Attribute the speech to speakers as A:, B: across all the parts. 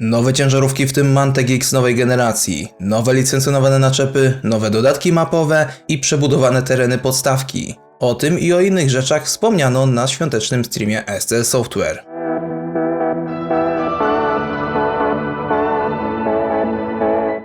A: Nowe ciężarówki, w tym Mantec X nowej generacji, nowe licencjonowane naczepy, nowe dodatki mapowe i przebudowane tereny podstawki. O tym i o innych rzeczach wspomniano na świątecznym streamie SC Software.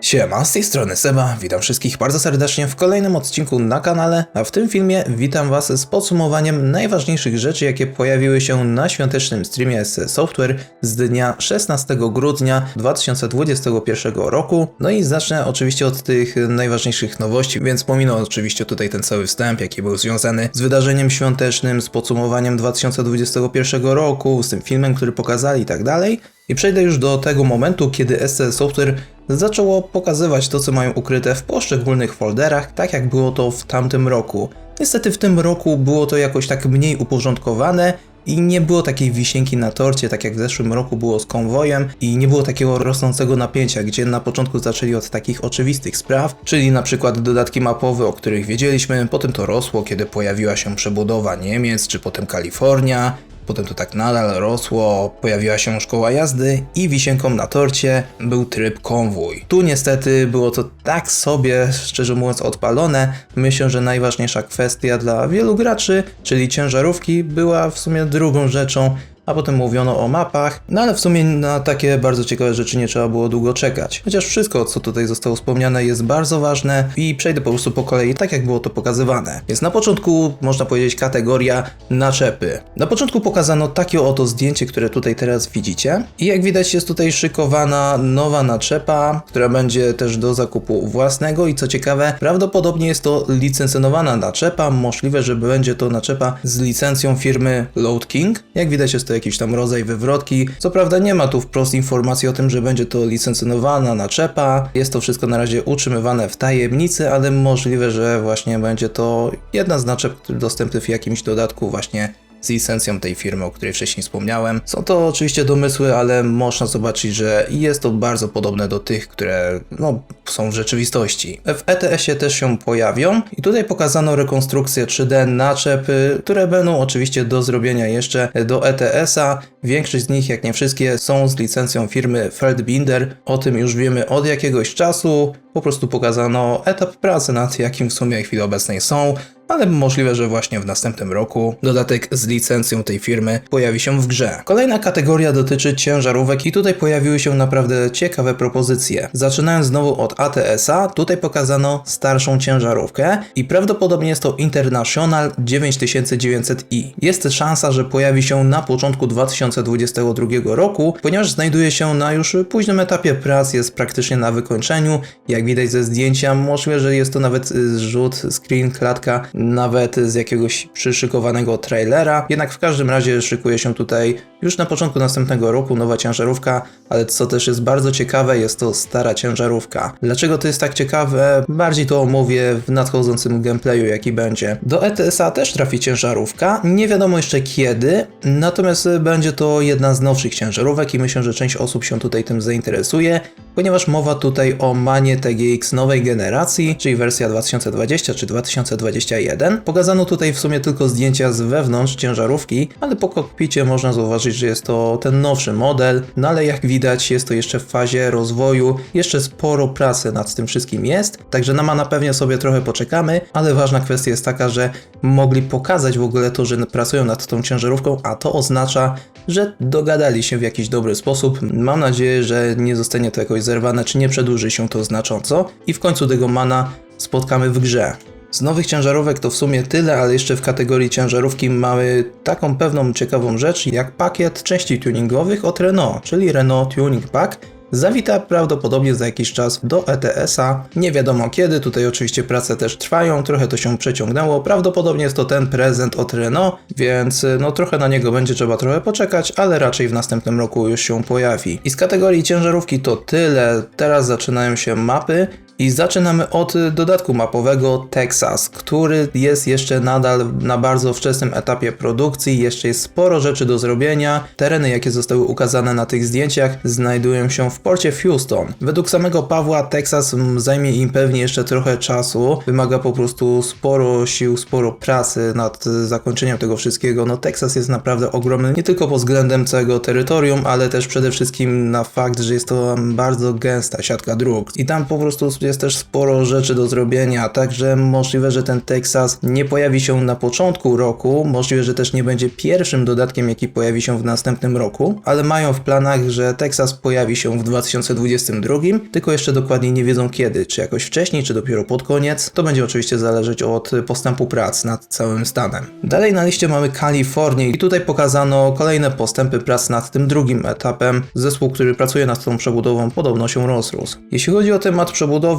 A: Siema, z tej strony Seba, witam wszystkich bardzo serdecznie w kolejnym odcinku na kanale, a w tym filmie witam Was z podsumowaniem najważniejszych rzeczy, jakie pojawiły się na świątecznym streamie SC Software z dnia 16 grudnia 2021 roku. No i zacznę oczywiście od tych najważniejszych nowości, więc pominę oczywiście tutaj ten cały wstęp, jaki był związany z wydarzeniem świątecznym, z podsumowaniem 2021 roku, z tym filmem, który pokazali i tak dalej. I przejdę już do tego momentu, kiedy SC Software zaczęło pokazywać to, co mają ukryte w poszczególnych folderach, tak jak było to w tamtym roku. Niestety w tym roku było to jakoś tak mniej uporządkowane i nie było takiej wisienki na torcie, tak jak w zeszłym roku było z konwojem i nie było takiego rosnącego napięcia, gdzie na początku zaczęli od takich oczywistych spraw, czyli na przykład dodatki mapowe, o których wiedzieliśmy, potem to rosło, kiedy pojawiła się przebudowa Niemiec, czy potem Kalifornia, Potem to tak nadal rosło, pojawiła się szkoła jazdy i wisienką na torcie był tryb konwój. Tu niestety było to tak sobie, szczerze mówiąc, odpalone. Myślę, że najważniejsza kwestia dla wielu graczy, czyli ciężarówki, była w sumie drugą rzeczą, a potem mówiono o mapach, no ale w sumie na takie bardzo ciekawe rzeczy nie trzeba było długo czekać. Chociaż wszystko, co tutaj zostało wspomniane jest bardzo ważne i przejdę po prostu po kolei tak, jak było to pokazywane. Więc na początku, można powiedzieć, kategoria naczepy. Na początku pokazano takie oto zdjęcie, które tutaj teraz widzicie i jak widać jest tutaj szykowana nowa naczepa, która będzie też do zakupu własnego i co ciekawe, prawdopodobnie jest to licencjonowana naczepa, możliwe, że będzie to naczepa z licencją firmy Load King. Jak widać jest to jakiś tam rodzaj wywrotki. Co prawda nie ma tu wprost informacji o tym, że będzie to licencjonowana naczepa. Jest to wszystko na razie utrzymywane w tajemnicy, ale możliwe, że właśnie będzie to jedna z naczep dostępnych w jakimś dodatku właśnie z licencją tej firmy, o której wcześniej wspomniałem. Są to oczywiście domysły, ale można zobaczyć, że jest to bardzo podobne do tych, które no, są w rzeczywistości. W ETS-ie też się pojawią i tutaj pokazano rekonstrukcję 3D naczep, które będą oczywiście do zrobienia jeszcze do ETS-a. Większość z nich, jak nie wszystkie, są z licencją firmy Feldbinder. O tym już wiemy od jakiegoś czasu. Po prostu pokazano etap pracy, nad jakim w sumie w chwili obecnej są ale możliwe, że właśnie w następnym roku dodatek z licencją tej firmy pojawi się w grze. Kolejna kategoria dotyczy ciężarówek i tutaj pojawiły się naprawdę ciekawe propozycje. Zaczynając znowu od ATS-a, tutaj pokazano starszą ciężarówkę i prawdopodobnie jest to International 9900i. Jest szansa, że pojawi się na początku 2022 roku, ponieważ znajduje się na już późnym etapie prac, jest praktycznie na wykończeniu. Jak widać ze zdjęcia, możliwe, że jest to nawet zrzut, screen, klatka nawet z jakiegoś przyszykowanego trailera. Jednak w każdym razie szykuje się tutaj już na początku następnego roku nowa ciężarówka, ale co też jest bardzo ciekawe, jest to stara ciężarówka. Dlaczego to jest tak ciekawe? Bardziej to omówię w nadchodzącym gameplayu, jaki będzie. Do ETS-a też trafi ciężarówka, nie wiadomo jeszcze kiedy, natomiast będzie to jedna z nowszych ciężarówek i myślę, że część osób się tutaj tym zainteresuje, ponieważ mowa tutaj o Manie TGX nowej generacji, czyli wersja 2020 czy 2021. Pokazano tutaj w sumie tylko zdjęcia z wewnątrz ciężarówki, ale po kokpicie można zauważyć, że jest to ten nowszy model, no ale jak widać jest to jeszcze w fazie rozwoju, jeszcze sporo pracy nad tym wszystkim jest, także na Mana pewnie sobie trochę poczekamy, ale ważna kwestia jest taka, że mogli pokazać w ogóle to, że pracują nad tą ciężarówką, a to oznacza, że dogadali się w jakiś dobry sposób. Mam nadzieję, że nie zostanie to jakoś zerwane, czy nie przedłuży się to znacząco i w końcu tego Mana spotkamy w grze. Z nowych ciężarówek to w sumie tyle, ale jeszcze w kategorii ciężarówki mamy taką pewną ciekawą rzecz jak pakiet części tuningowych od Renault, czyli Renault Tuning Pack. Zawita prawdopodobnie za jakiś czas do ETS-a. Nie wiadomo kiedy, tutaj oczywiście prace też trwają, trochę to się przeciągnęło. Prawdopodobnie jest to ten prezent od Renault, więc no trochę na niego będzie trzeba trochę poczekać, ale raczej w następnym roku już się pojawi. I z kategorii ciężarówki to tyle. Teraz zaczynają się mapy. I zaczynamy od dodatku mapowego Texas, który jest jeszcze nadal na bardzo wczesnym etapie produkcji, jeszcze jest sporo rzeczy do zrobienia. Tereny, jakie zostały ukazane na tych zdjęciach, znajdują się w porcie Houston. Według samego Pawła Texas zajmie im pewnie jeszcze trochę czasu, wymaga po prostu sporo sił, sporo pracy nad zakończeniem tego wszystkiego. No Texas jest naprawdę ogromny, nie tylko pod względem całego terytorium, ale też przede wszystkim na fakt, że jest to bardzo gęsta siatka dróg. I tam po prostu jest też sporo rzeczy do zrobienia, także możliwe, że ten Texas nie pojawi się na początku roku, możliwe, że też nie będzie pierwszym dodatkiem, jaki pojawi się w następnym roku, ale mają w planach, że Texas pojawi się w 2022, tylko jeszcze dokładnie nie wiedzą kiedy, czy jakoś wcześniej, czy dopiero pod koniec. To będzie oczywiście zależeć od postępu prac nad całym stanem. Dalej na liście mamy Kalifornię i tutaj pokazano kolejne postępy prac nad tym drugim etapem. Zespół, który pracuje nad tą przebudową podobno się rozrósł. Jeśli chodzi o temat przebudowy,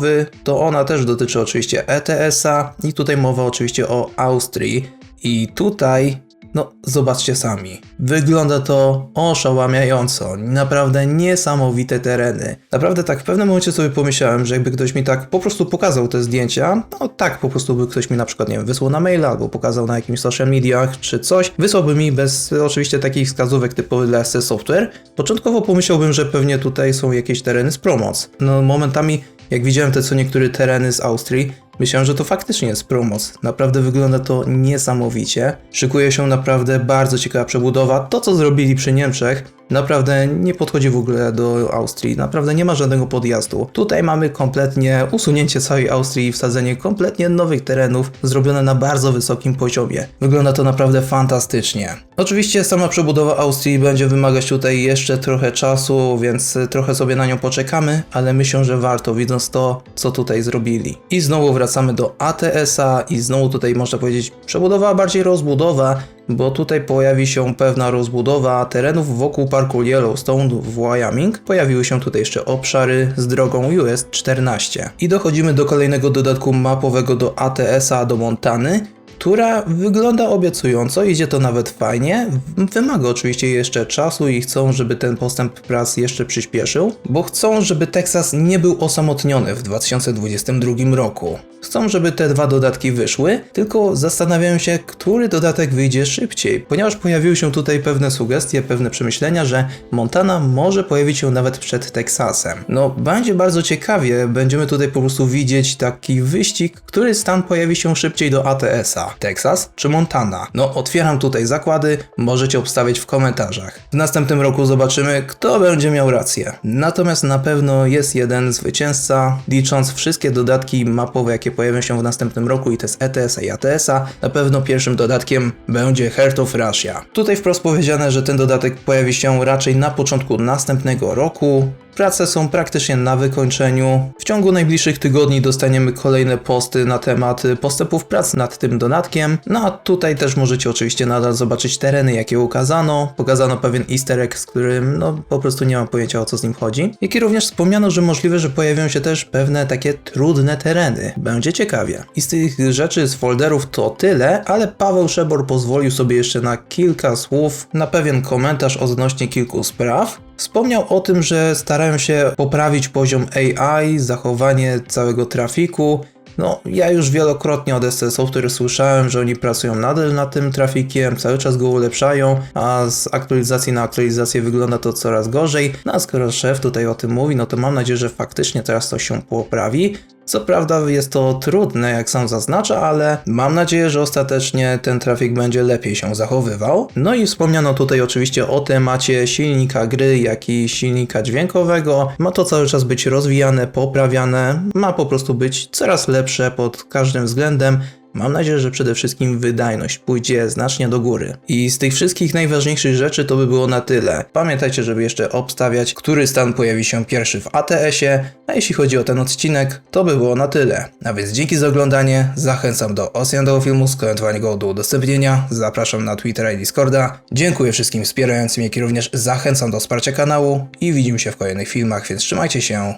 A: to ona też dotyczy oczywiście ETS-a i tutaj mowa oczywiście o Austrii. I tutaj no, zobaczcie sami. Wygląda to oszałamiająco. Naprawdę niesamowite tereny. Naprawdę tak w pewnym momencie sobie pomyślałem, że jakby ktoś mi tak po prostu pokazał te zdjęcia, no tak po prostu by ktoś mi na przykład, nie wiem, wysłał na maila albo pokazał na jakimś social mediach czy coś, wysłałby mi bez oczywiście takich wskazówek typowych dla SC Software. Początkowo pomyślałbym, że pewnie tutaj są jakieś tereny z promoc. No momentami jak widziałem te co niektóre tereny z Austrii, myślałem, że to faktycznie jest promos. Naprawdę wygląda to niesamowicie. Szykuje się naprawdę bardzo ciekawa przebudowa. To, co zrobili przy Niemczech, naprawdę nie podchodzi w ogóle do Austrii. Naprawdę nie ma żadnego podjazdu. Tutaj mamy kompletnie usunięcie całej Austrii i wsadzenie kompletnie nowych terenów, zrobione na bardzo wysokim poziomie. Wygląda to naprawdę fantastycznie. Oczywiście sama przebudowa Austrii będzie wymagać tutaj jeszcze trochę czasu, więc trochę sobie na nią poczekamy, ale myślę, że warto, widząc to, co tutaj zrobili. I znowu wracamy do ATS-a i znowu tutaj można powiedzieć przebudowa, bardziej rozbudowa, bo tutaj pojawi się pewna rozbudowa terenów wokół parku Yellowstone w Wyoming. Pojawiły się tutaj jeszcze obszary z drogą US 14. I dochodzimy do kolejnego dodatku mapowego do ATS-a do Montany, która wygląda obiecująco, idzie to nawet fajnie. Wymaga oczywiście jeszcze czasu i chcą, żeby ten postęp prac jeszcze przyspieszył, bo chcą, żeby Texas nie był osamotniony w 2022 roku. Chcą, żeby te dwa dodatki wyszły, tylko zastanawiają się, który dodatek wyjdzie szybciej, ponieważ pojawiły się tutaj pewne sugestie, pewne przemyślenia, że Montana może pojawić się nawet przed Teksasem. No, będzie bardzo ciekawie, będziemy tutaj po prostu widzieć taki wyścig, który stan pojawi się szybciej do ATS-a. Teksas czy Montana? No, otwieram tutaj zakłady, możecie obstawiać w komentarzach. W następnym roku zobaczymy, kto będzie miał rację. Natomiast na pewno jest jeden zwycięzca, licząc wszystkie dodatki mapowe, jakie pojawią się w następnym roku i to jest ETS-a i ATS-a, na pewno pierwszym dodatkiem będzie Heart of Russia. Tutaj wprost powiedziane, że ten dodatek pojawi się raczej na początku następnego roku, Prace są praktycznie na wykończeniu. W ciągu najbliższych tygodni dostaniemy kolejne posty na temat postępów prac nad tym dodatkiem. No a tutaj też możecie oczywiście nadal zobaczyć tereny, jakie ukazano. Pokazano pewien easter egg, z którym no po prostu nie mam pojęcia o co z nim chodzi. Jak i również wspomniano, że możliwe, że pojawią się też pewne takie trudne tereny. Będzie ciekawie. I z tych rzeczy z folderów to tyle, ale Paweł Szebor pozwolił sobie jeszcze na kilka słów, na pewien komentarz odnośnie kilku spraw. Wspomniał o tym, że starają się poprawić poziom AI, zachowanie całego trafiku. No, ja już wielokrotnie od SC Software słyszałem, że oni pracują nadal nad tym trafikiem, cały czas go ulepszają, a z aktualizacji na aktualizację wygląda to coraz gorzej. No a skoro szef tutaj o tym mówi, no to mam nadzieję, że faktycznie teraz to się poprawi. Co prawda jest to trudne, jak sam zaznacza, ale mam nadzieję, że ostatecznie ten trafik będzie lepiej się zachowywał. No i wspomniano tutaj oczywiście o temacie silnika gry, jak i silnika dźwiękowego. Ma to cały czas być rozwijane, poprawiane, ma po prostu być coraz lepsze pod każdym względem. Mam nadzieję, że przede wszystkim wydajność pójdzie znacznie do góry. I z tych wszystkich najważniejszych rzeczy to by było na tyle. Pamiętajcie, żeby jeszcze obstawiać, który stan pojawi się pierwszy w ATS-ie, a jeśli chodzi o ten odcinek, to by było na tyle. A więc dzięki za oglądanie, zachęcam do ocenionego filmu, skomentowania go do udostępnienia, zapraszam na Twittera i Discorda. Dziękuję wszystkim wspierającym, jak i również zachęcam do wsparcia kanału i widzimy się w kolejnych filmach, więc trzymajcie się.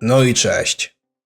A: No i cześć.